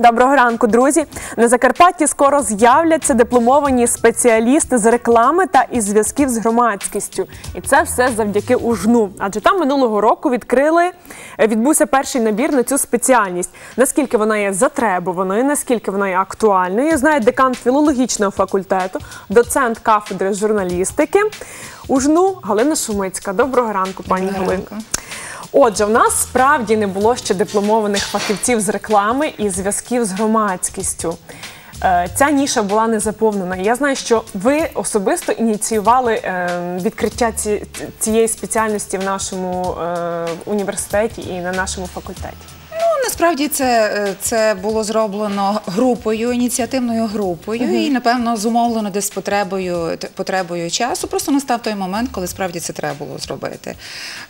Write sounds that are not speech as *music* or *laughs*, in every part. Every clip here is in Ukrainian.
Доброго ранку, друзі. На Закарпатті скоро з'являться дипломовані спеціалісти з реклами та із зв'язків з громадськістю. І це все завдяки ужну. Адже там минулого року відкрили, е, відбувся перший набір на цю спеціальність. Наскільки вона є затребуваною, наскільки вона є актуальною, знає декан філологічного факультету, доцент кафедри журналістики. Ужну Галина Шумицька. Доброго ранку, пані ранку. Отже, в нас справді не було ще дипломованих фахівців з реклами і зв'язків з громадськістю. Е, Ця ніша була не заповнена. Я знаю, що ви особисто ініціювали е, відкриття цієї спеціальності в нашому е, університеті і на нашому факультеті. Насправді це, е, це було зроблено групою, ініціативною групою, і напевно зумовлено десь потребою потребою часу. Просто настав той момент, коли справді це треба було зробити.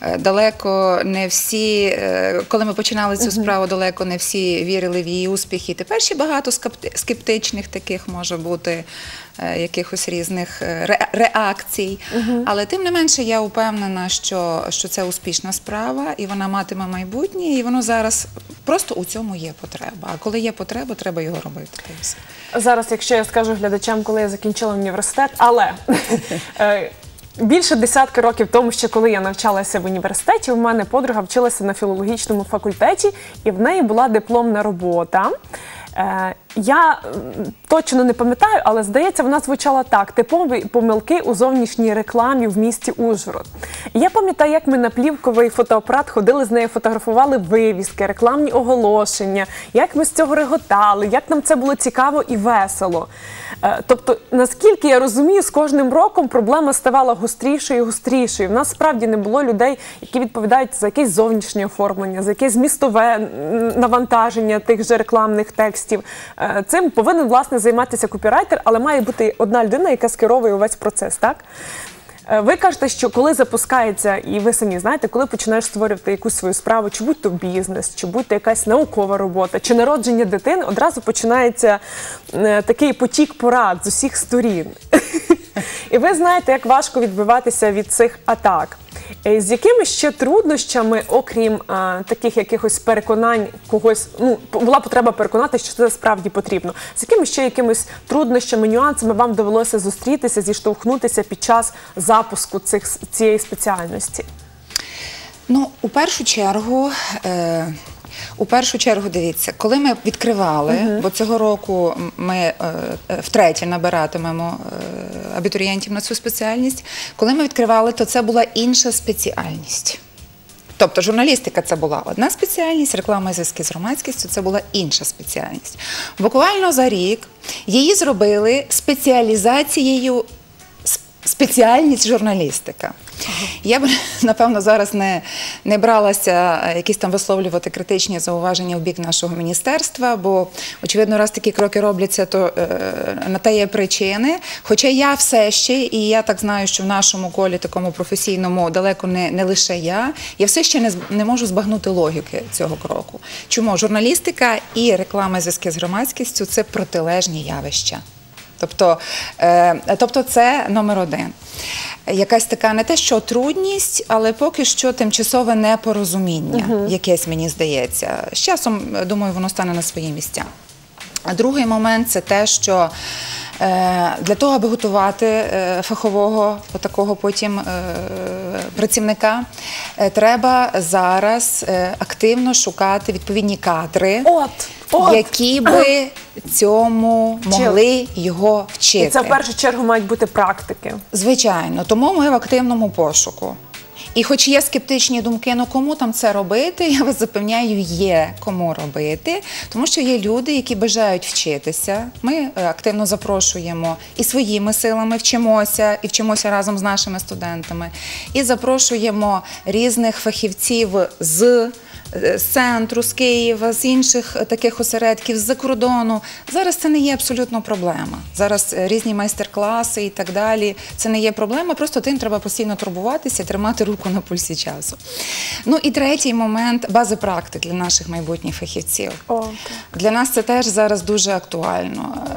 Е, Далеко не всі, е, коли ми починали цю справу, далеко не всі вірили в її успіхи. Тепер ще багато скептичних таких може бути. Е, Якихось різних е, ре- реакцій, але тим не менше я впевнена, що, що це успішна справа, і вона матиме майбутнє, і воно зараз просто у цьому є потреба. А коли є потреба, треба його робити. Зараз, якщо я скажу глядачам, коли я закінчила університет, але *laughs* е, більше десятки років тому, ще коли я навчалася в університеті, у мене подруга вчилася на філологічному факультеті, і в неї була дипломна робота. Я точно не пам'ятаю, але здається, вона звучала так: типові помилки у зовнішній рекламі в місті Ужгород. Я пам'ятаю, як ми на плівковий фотоапарат ходили з нею, фотографували вивіски, рекламні оголошення, як ми з цього реготали, як нам це було цікаво і весело. Е, Тобто, наскільки я розумію, з кожним роком проблема ставала гострішою і гострішою. В нас справді не було людей, які відповідають за якесь зовнішнє оформлення, за якесь змістове м, навантаження тих же рекламних текстів. Е, Цим повинен власне займатися копірайтер, але має бути одна людина, яка скеровує увесь процес, так? Е, Ви кажете, що коли запускається, і ви самі знаєте, коли починаєш створювати якусь свою справу, чи будь то бізнес, чи будь то якась наукова робота, чи народження дитини, одразу починається е, такий потік порад з усіх сторін. *laughs* І ви знаєте, як важко відбиватися від цих атак. Е, З якими ще труднощами, окрім а, таких якихось переконань когось, ну була потреба переконати, що це справді потрібно. З якими ще якимись труднощами, нюансами вам довелося зустрітися, зіштовхнутися під час запуску цих цієї спеціальності? Ну, у першу чергу. Е- у першу чергу, дивіться, коли ми відкривали, бо цього року ми е, е, втретє набиратимемо е, абітурієнтів на цю спеціальність. Коли ми відкривали, то це була інша спеціальність. Тобто журналістика це була одна спеціальність, реклама і зв'язки з громадськістю це була інша спеціальність. Буквально за рік її зробили спеціалізацією спеціальність журналістика. Я б *laughs* напевно зараз не, не бралася е, якісь там висловлювати критичні зауваження в бік нашого міністерства, бо очевидно, раз такі кроки робляться, то е, на те є причини. Хоча я все ще, і я так знаю, що в нашому колі такому професійному далеко не, не лише я, я все ще не, не можу збагнути логіки цього кроку. Чому журналістика і реклама зв'язки з громадськістю це протилежні явища. Тобто, е, тобто це номер один. Якась така не те, що трудність, але поки що тимчасове непорозуміння, якесь мені здається. З часом, е, думаю, воно стане на свої місця. А другий момент це те, що е, для того, аби готувати е, фахового такого потім працівника, треба зараз активно шукати відповідні кадри От, от. які би цьому могли його вчити. І це в першу чергу мають бути практики. Звичайно, тому ми в активному пошуку. І хоч є скептичні думки, ну кому там це робити, *laughs* я вас запевняю, є кому робити, тому що є люди, які бажають вчитися. Ми е, активно запрошуємо і своїми силами вчимося, і вчимося разом з нашими студентами, і запрошуємо різних фахівців з. Е, З центру, з Києва, з інших е, таких осередків, з-за кордону. Зараз це не є абсолютно проблема. Зараз е, різні майстер-класи і так далі. Це не є проблема, просто тим треба постійно турбуватися, тримати руку на пульсі часу. Ну і третій момент бази практик для наших майбутніх фахівців. О, Для нас це теж зараз дуже актуально.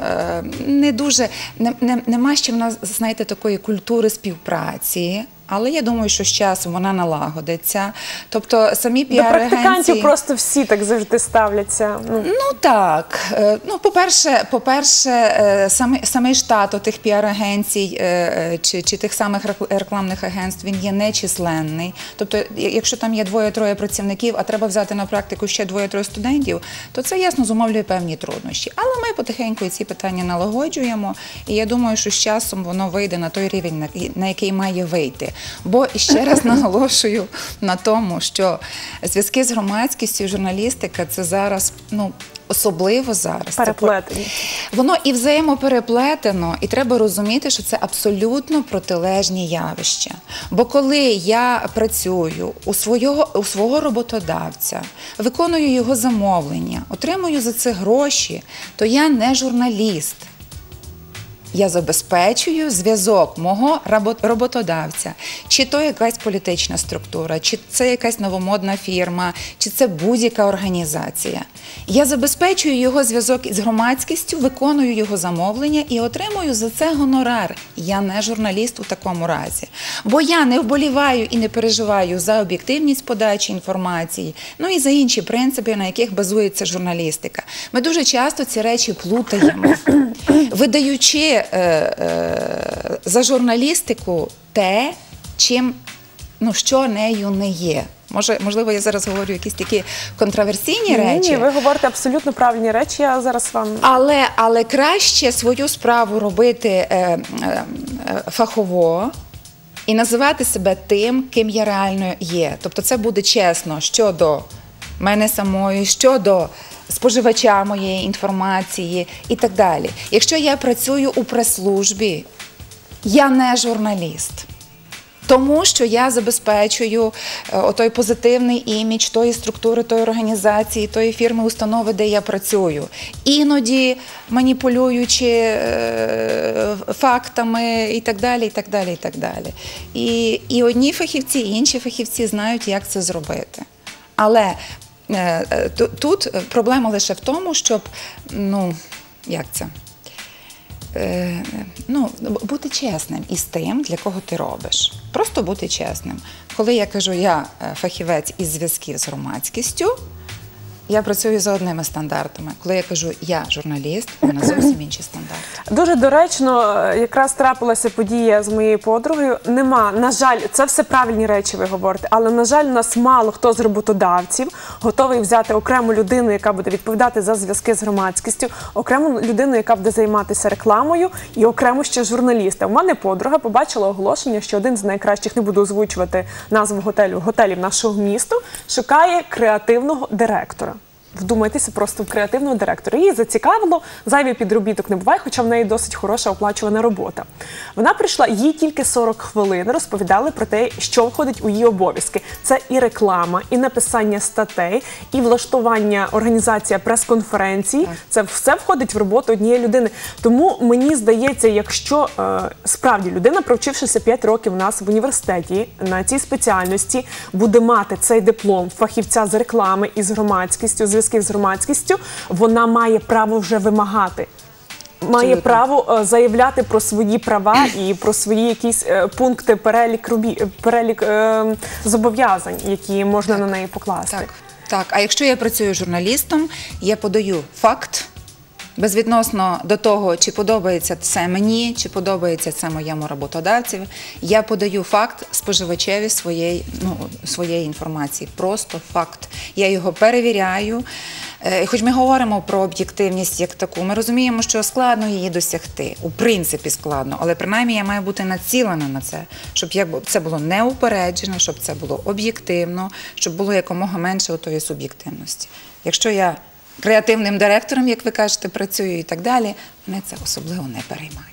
Не дуже не, не, нема ще в нас, знаєте, такої культури співпраці. Але я думаю, що з часом вона налагодиться. Тобто самі До практикантів просто всі так завжди ставляться. Ну, Ну так. Е, Ну, по-перше, по-перше, е, самий, самий штат тих піар-агенцій е, чи, чи тих самих рекламних агентств він є нечисленний. Тобто, якщо там є двоє-троє працівників, а треба взяти на практику ще двоє-троє студентів, то це ясно зумовлює певні труднощі. Але ми потихеньку ці питання налагоджуємо, і я думаю, що з часом воно вийде на той рівень, на який має вийти. Бо і ще раз *laughs* наголошую на тому, що зв'язки з громадськістю, журналістика це зараз ну. Особливо зараз Це переплетені. Воно і взаємопереплетено, і треба розуміти, що це абсолютно протилежні явища. Бо коли я працюю у свого, у свого роботодавця, виконую його замовлення, отримую за це гроші, то я не журналіст. Я забезпечую зв'язок мого роботодавця, чи то якась політична структура, чи це якась новомодна фірма, чи це будь-яка організація. Я забезпечую його зв'язок із громадськістю, виконую його замовлення і отримую за це гонорар. Я не журналіст у такому разі. Бо я не вболіваю і не переживаю за об'єктивність подачі інформації, ну і за інші принципи, на яких базується журналістика. Ми дуже часто ці речі плутаємо, *coughs* видаючи е, е, за журналістику те, чим ну, що нею не є. Може, можливо, я зараз говорю якісь такі контроверсійні Ні, речі. ні, ви говорите абсолютно правильні речі. Я зараз вам Але, але краще свою справу робити е, е, фахово і називати себе тим, ким я реально є. Тобто це буде чесно щодо мене самої, щодо споживача моєї інформації і так далі. Якщо я працюю у прес-службі, я не журналіст. Тому що я забезпечую е, отой позитивний імідж тої структури, тої організації, тої фірми, установи, де я працюю. Іноді маніпулюючи е, фактами і так далі, і так далі, і так далі. І, і одні фахівці, і інші фахівці знають, як це зробити. Але тут проблема лише в тому, щоб, ну, як це? е, ну, бути чесним із тим, для кого ти робиш. Просто бути чесним. Коли я кажу, я е, фахівець із зв'язків з громадськістю, я працюю за одними стандартами. Коли я кажу я журналіст, у мене зовсім інші стандарти. Дуже доречно, е, якраз трапилася подія з моєю подругою. Нема, на жаль, це все правильні речі, ви говорите, але на жаль, у нас мало хто з роботодавців готовий взяти окрему людину, яка буде відповідати за зв'язки з громадськістю, окрему людину, яка буде займатися рекламою, і окремо ще журналіста. У мене подруга побачила оголошення, що один з найкращих не буду озвучувати назву готелю готелів нашого міста, шукає креативного директора. Вдумайтеся просто в креативного директора. Її зацікавило, зайвий підробіток не буває, хоча в неї досить хороша оплачувана робота. Вона прийшла їй тільки 40 хвилин, розповідали про те, що входить у її обов'язки. Це і реклама, і написання статей, і влаштування організація прес-конференцій. Це все входить в роботу однієї людини. Тому мені здається, якщо е, справді людина, провчившися 5 років у нас в університеті на цій спеціальності, буде мати цей диплом фахівця з реклами і з громадськістю, зв'язків з громадськістю, вона має право вже вимагати. Має Абсолютно. право е, заявляти про свої права і про свої якісь е, пункти перелік робі, перелік е, зобов'язань, які можна на неї покласти. Так, так. А якщо я працюю журналістом, я подаю факт. Безвідносно до того, чи подобається це мені, чи подобається це моєму роботодавцю, я подаю факт споживачеві своєї, ну, своєї інформації. Просто факт. Я його перевіряю. Е, Хоч ми говоримо про об'єктивність як таку, ми розуміємо, що складно її досягти. У принципі, складно, але принаймні я маю бути націлена на це, щоб це було неупереджено, щоб це було об'єктивно, щоб було якомога менше тої суб'єктивності. Якщо я креативним директором, як ви кажете, працюю і так далі, мене це особливо не переймає.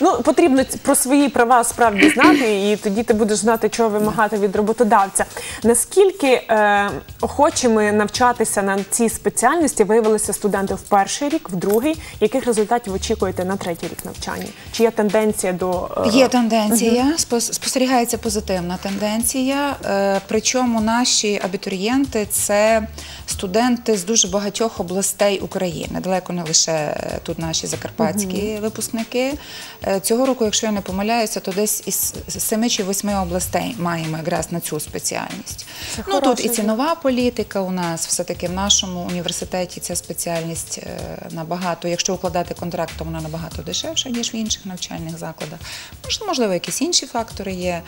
Ну потрібно про свої права справді знати, і тоді ти будеш знати, чого вимагати від роботодавця. Наскільки е, охочими навчатися на цій спеціальності виявилися студенти в перший рік, в другий? Яких результатів очікуєте на третій рік навчання? Чи є тенденція до е, Є тенденція, спос- спостерігається позитивна тенденція. е, Причому наші абітурієнти це студенти з дуже багатьох областей України. Далеко не лише е, тут наші закарпатські випускники. Е, Цього року, якщо я не помиляюся, то десь із семи чи восьми областей маємо якраз на цю спеціальність. Це ну тут і цінова політика у нас, все-таки в нашому університеті ця спеціальність е, набагато, якщо укладати контракт, то вона набагато дешевша, ніж в інших навчальних закладах. Мож- Можливо, якісь інші фактори є.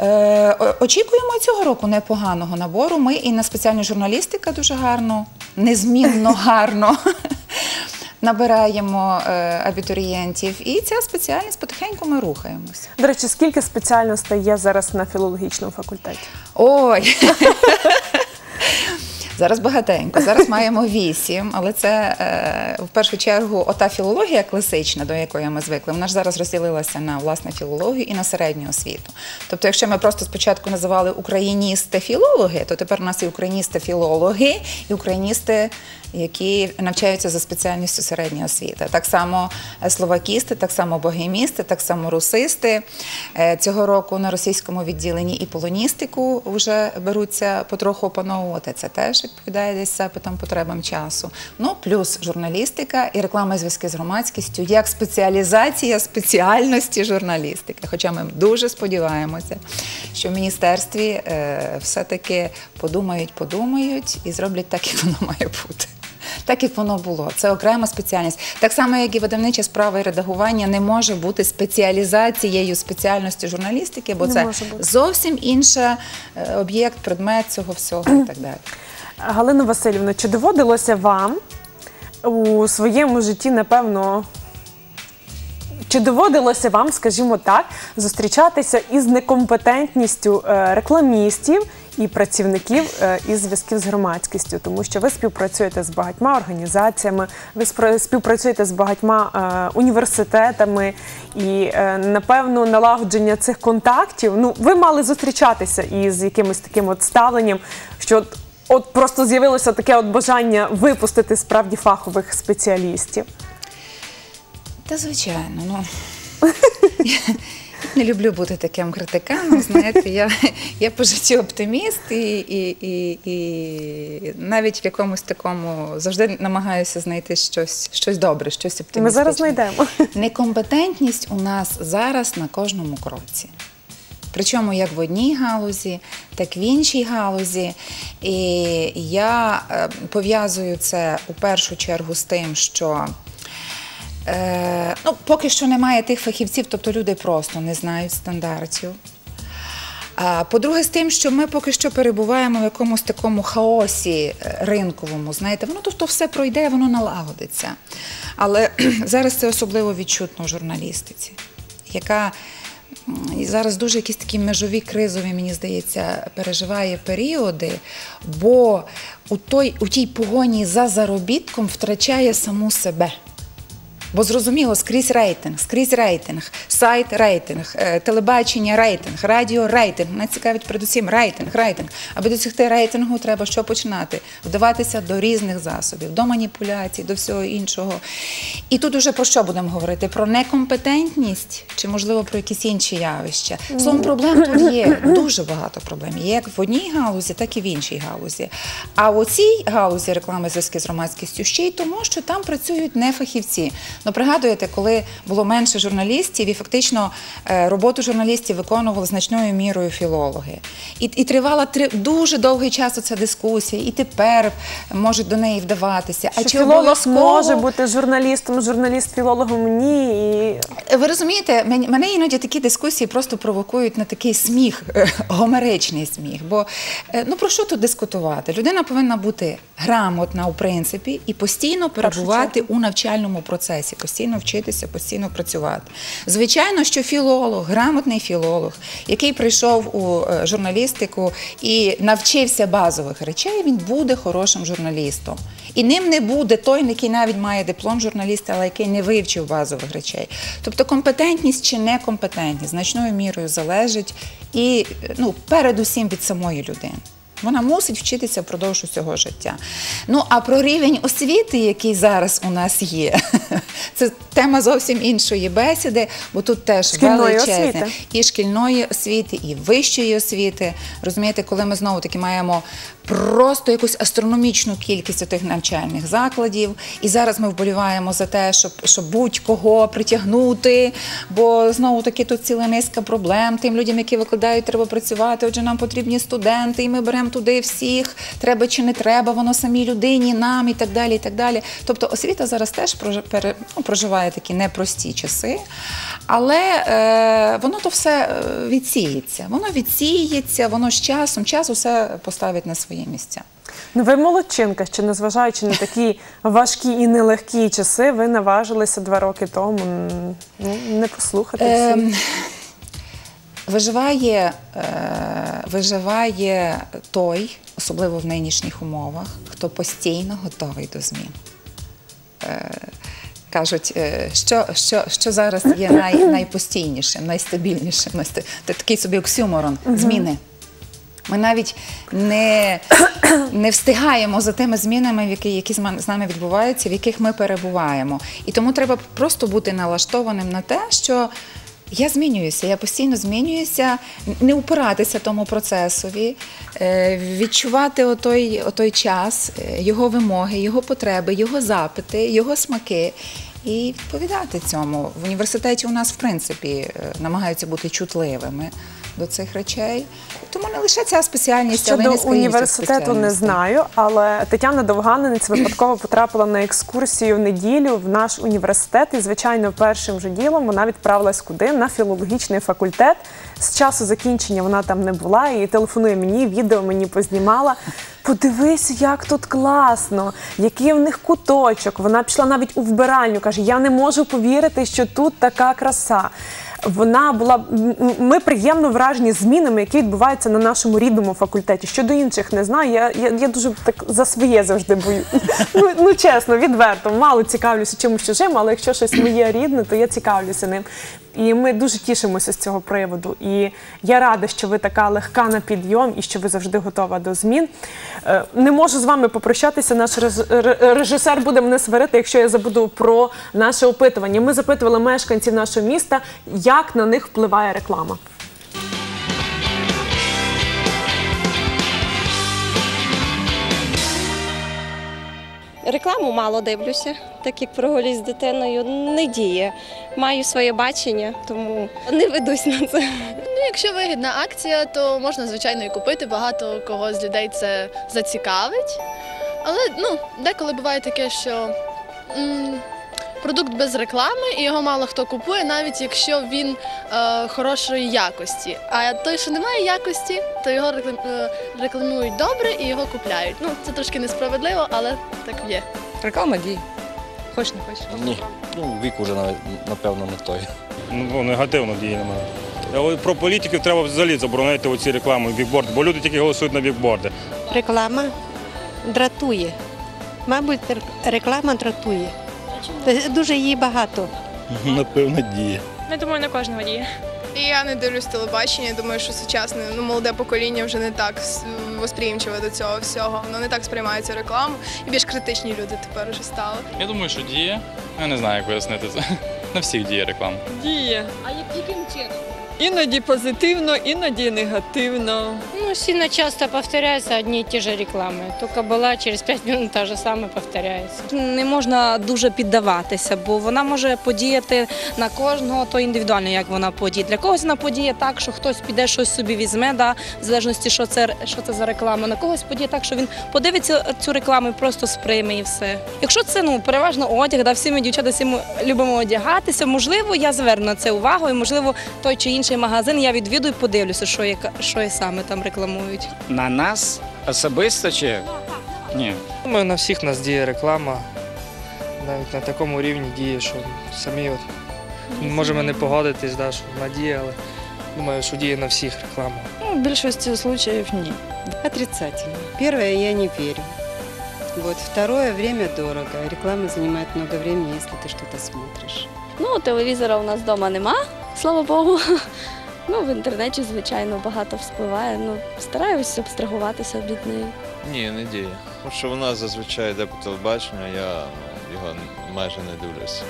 Е, Очікуємо цього року непоганого набору. Ми і на спеціальну журналістика дуже гарно, незмінно *laughs* гарно набираємо е, абітурієнтів. І ця спеціальність потихеньку ми рухаємося. До речі, скільки спеціальностей є зараз на філологічному факультеті? Ой. *laughs* Зараз багатенько. Зараз маємо вісім, але це е, в першу чергу ота філологія класична, до якої ми звикли. Вона ж зараз розділилася на власне філологію і на середню освіту. Тобто, якщо ми просто спочатку називали україністи-філологи, то тепер у нас і україністи-філологи, і україністи, які навчаються за спеціальністю середня освіта. Так само е, словакісти, так само богемісти, так само русисти. Е, Цього року на російському відділенні і полоністику вже беруться потроху опановувати. Це теж відповідає десь запитам, потребам часу. Ну плюс журналістика і реклама і зв'язки з громадськістю як спеціалізація спеціальності журналістики. Хоча ми дуже сподіваємося, що в міністерстві е, все-таки подумають, подумають і зроблять так, як воно має бути. Так як воно було, це окрема спеціальність. Так само, як і видавнича справа і редагування не може бути спеціалізацією спеціальності журналістики, бо Не це зовсім інший об'єкт, предмет цього всього і так далі. Галина Васильівна, чи доводилося вам у своєму житті, напевно, чи доводилося вам, скажімо так, зустрічатися із некомпетентністю е, рекламістів і працівників е, із зв'язків з громадськістю, тому що ви співпрацюєте з багатьма організаціями, ви співпрацюєте з багатьма е, університетами, і е, напевно налагодження цих контактів. Ну, ви мали зустрічатися із якимось таким от ставленням, що от, от просто з'явилося таке от бажання випустити справді фахових спеціалістів. Та звичайно, ну. *laughs* Не люблю бути таким критиканом. Знаєте, я, я по житті оптиміст і, і, і, і навіть в якомусь такому завжди намагаюся знайти щось, щось добре, щось оптимістичне. Ми зараз знайдемо. Некомпетентність у нас зараз на кожному кроці. Причому як в одній галузі, так в іншій галузі. І я е, пов'язую це у першу чергу з тим, що е, ну, поки що немає тих фахівців, тобто люди просто не знають стандартів. По-друге, з тим, що ми поки що перебуваємо в якомусь такому хаосі е, ринковому, знаєте, воно тобто все пройде, воно налагодиться. Але *clears throat* зараз це особливо відчутно в журналістиці, яка зараз дуже якісь такі межові кризові, мені здається, переживає періоди, бо у, той, у тій погоні за заробітком втрачає саму себе. Бо зрозуміло, скрізь рейтинг, скрізь рейтинг, сайт рейтинг, е, телебачення рейтинг, радіо рейтинг. Мене цікавить передусім рейтинг, рейтинг. Аби досягти рейтингу, треба що починати? Вдаватися до різних засобів, до маніпуляцій, до всього іншого. І тут уже про що будемо говорити? Про некомпетентність чи, можливо, про якісь інші явища? Словом, проблем тут є дуже багато проблем. Є як в одній галузі, так і в іншій галузі. А в цій галузі реклами зв'язки з громадськістю ще й тому, що там працюють не фахівці. Ну, пригадуєте, коли було менше журналістів, і фактично е, роботу журналістів виконували значною мірою філологи. І, і тривала три, дуже довгий час оця дискусія, і тепер можуть до неї вдаватися. Що чи філолог обов'язково- може бути журналістом, журналіст філологом ні. І... Ви розумієте, мене іноді такі дискусії просто провокують на такий сміх, е, гомеричний сміх. Бо е, ну про що тут дискутувати? Людина повинна бути грамотна у принципі і постійно перебувати у навчальному процесі, постійно вчитися, постійно працювати. Звичайно, що філолог, грамотний філолог, який прийшов у е, журналістику і навчився базових речей, він буде хорошим журналістом. І ним не буде той, який навіть має диплом журналіста, але який не вивчив базових речей. Тобто компетентність чи некомпетентність значною мірою залежить і ну, передусім від самої людини. Вона мусить вчитися впродовж усього життя. Ну а про рівень освіти, який зараз у нас є, *laughs* це тема зовсім іншої бесіди, бо тут теж Шкільної величезне освіти. і шкільної освіти, і вищої освіти. Розумієте, коли ми знову таки маємо просто якусь астрономічну кількість тих навчальних закладів, і зараз ми вболіваємо за те, щоб, щоб будь-кого притягнути, бо знову таки тут ціла низка проблем. Тим людям, які викладають, треба працювати. Отже, нам потрібні студенти, і ми беремо туди всіх. Треба чи не треба, воно самій людині, нам і так далі. І так далі. Тобто освіта зараз теж прожи- пере- ну, такі непрості часи, але е, воно то все е, відсіється. Воно відсіється, воно з часом, час усе поставить на свої місця. Ну, ви молодчинка, що незважаючи на такі *laughs* важкі і нелегкі часи, ви наважилися два роки тому ну, не послухати. Ем, Виживає, е, виживає той, особливо в нинішніх умовах, хто постійно готовий до змін. Е, кажуть, е, що, що, що зараз є най, найпостійнішим, найстабільнішим. Це такий собі оксюморон зміни. Ми навіть не, не встигаємо за тими змінами, які, які з нами відбуваються, в яких ми перебуваємо. І тому треба просто бути налаштованим на те, що я змінююся, я постійно змінююся, не упиратися тому процесові, е, відчувати отой, отой час, е, його вимоги, його потреби, його запити, його смаки. І відповідати цьому. В університеті у нас в принципі е, намагаються бути чутливими до цих речей. Тому не лише ця спеціальність, але й Щодо низка інших університету не знаю, але Тетяна Довганинець випадково потрапила на екскурсію в неділю в наш університет. І, звичайно, першим же ділом вона відправилась куди на філологічний факультет. З часу закінчення вона там не була і телефонує мені, відео мені познімала. Подивись, як тут класно, який в них куточок. Вона пішла навіть у вбиральню. каже: Я не можу повірити, що тут така краса. Вона була ми приємно вражені змінами, які відбуваються на нашому рідному факультеті. Щодо інших не знаю. Я, я, я дуже так за своє завжди бою. *laughs* Ну, ну чесно, відверто, мало цікавлюся чимось чужим, але якщо щось моє рідне, то я цікавлюся ним. І ми дуже тішимося з цього приводу. І я рада, що ви така легка на підйом і що ви завжди готова до змін. Е, Не можу з вами попрощатися. Наш реж- режисер буде мене сварити, якщо я забуду про наше опитування. Ми запитували мешканців нашого міста, як на них впливає реклама. Рекламу мало дивлюся, так як прогулюсь з дитиною, не діє. Маю своє бачення, тому не ведусь на це. Ну, якщо вигідна акція, то можна звичайно і купити. Багато кого з людей це зацікавить. Але ну, деколи буває таке, що продукт без реклами і його мало хто купує, навіть якщо він е, хорошої якості. А той, що не має якості, то його реклам- е, рекламують добре і його купляють. Ну, це трошки несправедливо, але так є. Реклама дій. Хоч не хоч. Ні, ну вік уже навіть напевно не той. Ну, негативно діє на мене. Але Про політиків треба взагалі заборонити оці реклами, бікборди, бо люди тільки голосують на бікборди. Реклама дратує. Мабуть, реклама дратує. Та Дуже її багато. Напевно, діє. Я думаю, на кожного діє. І я не дивлюсь телебачення. Думаю, що сучасне ну, молоде покоління вже не так восприємчиве до цього всього. Воно не так сприймає цю рекламу. І більш критичні люди тепер вже стали. Я думаю, що діє. Я не знаю, як пояснити це. *laughs* На всіх діє реклама. Діє. А яким чином? Іноді позитивно, іноді негативно. Ну, сильно часто повторяются одни и те же рекламы. Только была, через 5 минут та же самая повторяется. Не можна дуже піддаватися, бо вона може подіяти на кожного, то індивідуально, як вона подіє. Для когось вона подіє так, що хтось піде щось собі візьме, да, в залежності, що це, що це за реклама. На когось подіє так, що він подивиться цю рекламу і просто сприйме і все. Якщо це ну переважно одяг, да, всі ми дівчата всі ми любимо одягатися. Можливо, я зверну на це увагу, і можливо, той чи інший магазин я відвідую і подивлюся, що є, що є саме там рекламують. На нас особисто чи ні? Думаю, на всіх нас діє реклама. Навіть на такому рівні діє, що самі от можемо не погодитись, да, що надія, але думаю, що діє на всіх реклама. Ну, в більшості случаїв ні. Отрицательно. Первое, я не верю. Вот. Второе, время дорого. Реклама занимает много времени, если ты что-то смотришь. Ну, телевізора у нас вдома нема, слава Богу. Ну, в інтернеті, звичайно, багато вспливає. Ну, стараюсь абстрагуватися від неї. Ні, не діє. Тому що вона зазвичай йде по телебаченню, а я ну, його майже не дивлюся.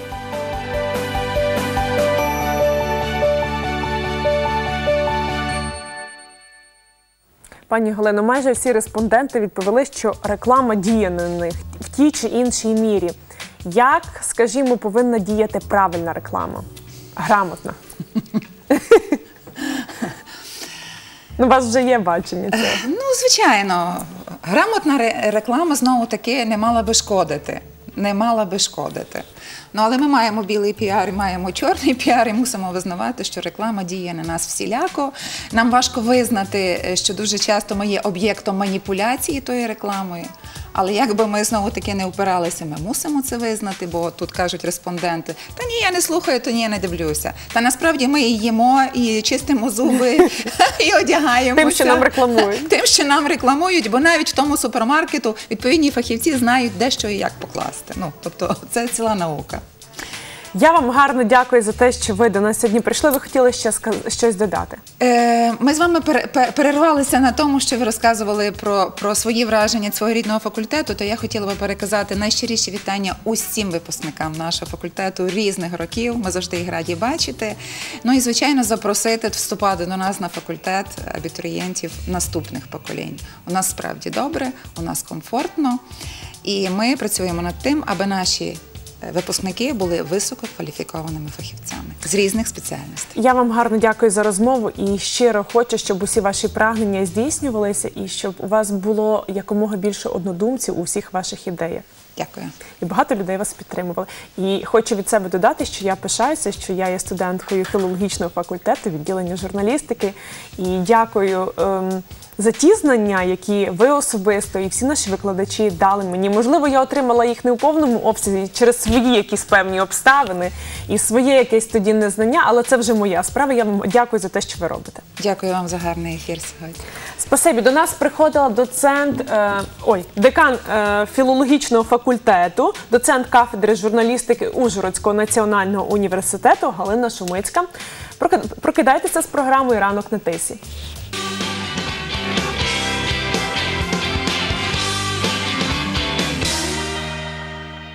Пані Галино, майже всі респонденти відповіли, що реклама діє на них в тій чи іншій мірі. Як, скажімо, повинна діяти правильна реклама? Грамотна. *laughs* Ну, у вас вже є бачення цього. Ну, звичайно, грамотна ре- реклама знову таки не мала би шкодити. Не мала би шкодити. Ну, але ми маємо білий піар, маємо чорний *laughs* піар, і мусимо визнавати, що реклама діє на нас всіляко. Нам важко визнати, е, що дуже часто ми є об'єктом маніпуляції тої рекламою. Але як би ми знову таки не опиралися, ми мусимо це визнати, бо тут кажуть респонденти: та ні, я не слухаю, то ні, я не дивлюся. Та насправді ми і їмо, і чистимо зуби, *laughs* і одягаємося. Тим, що нам рекламують. Тим, що нам рекламують, бо навіть в тому супермаркету відповідні фахівці знають, де що і як покласти. Ну, тобто, це ціла наука. Я вам гарно дякую за те, що ви до нас сьогодні прийшли. Ви хотіли ще ска- щось додати. Е, ми з вами пере- пе- перервалися на тому, що ви розказували про, про свої враження свого рідного факультету. То я хотіла би переказати найщиріші вітання усім випускникам нашого факультету різних років. Ми завжди їх раді бачити. Ну і звичайно запросити вступати до нас на факультет абітурієнтів наступних поколінь. У нас справді добре, у нас комфортно, і ми працюємо над тим, аби наші випускники були висококваліфікованими фахівцями з різних спеціальностей. Я вам гарно дякую за розмову і щиро хочу, щоб усі ваші прагнення здійснювалися і щоб у вас було якомога більше однодумців у всіх ваших ідеях. Дякую. І багато людей вас підтримували. І хочу від себе додати, що я пишаюся, що я є студенткою філологічного факультету відділення журналістики. І дякую ем, за ті знання, які ви особисто і всі наші викладачі дали мені. Можливо, я отримала їх не у повному обсязі через свої якісь певні обставини і своє якесь тоді незнання, але це вже моя справа. Я вам дякую за те, що ви робите. Дякую вам за гарний ефір сьогодні. Спасибі. До нас приходила доцент, е, ой, декан е, філологічного факультету, доцент кафедри журналістики Ужгородського національного університету Галина Шумицька. Проки- Прокидайтеся з програмою Ранок на тисі.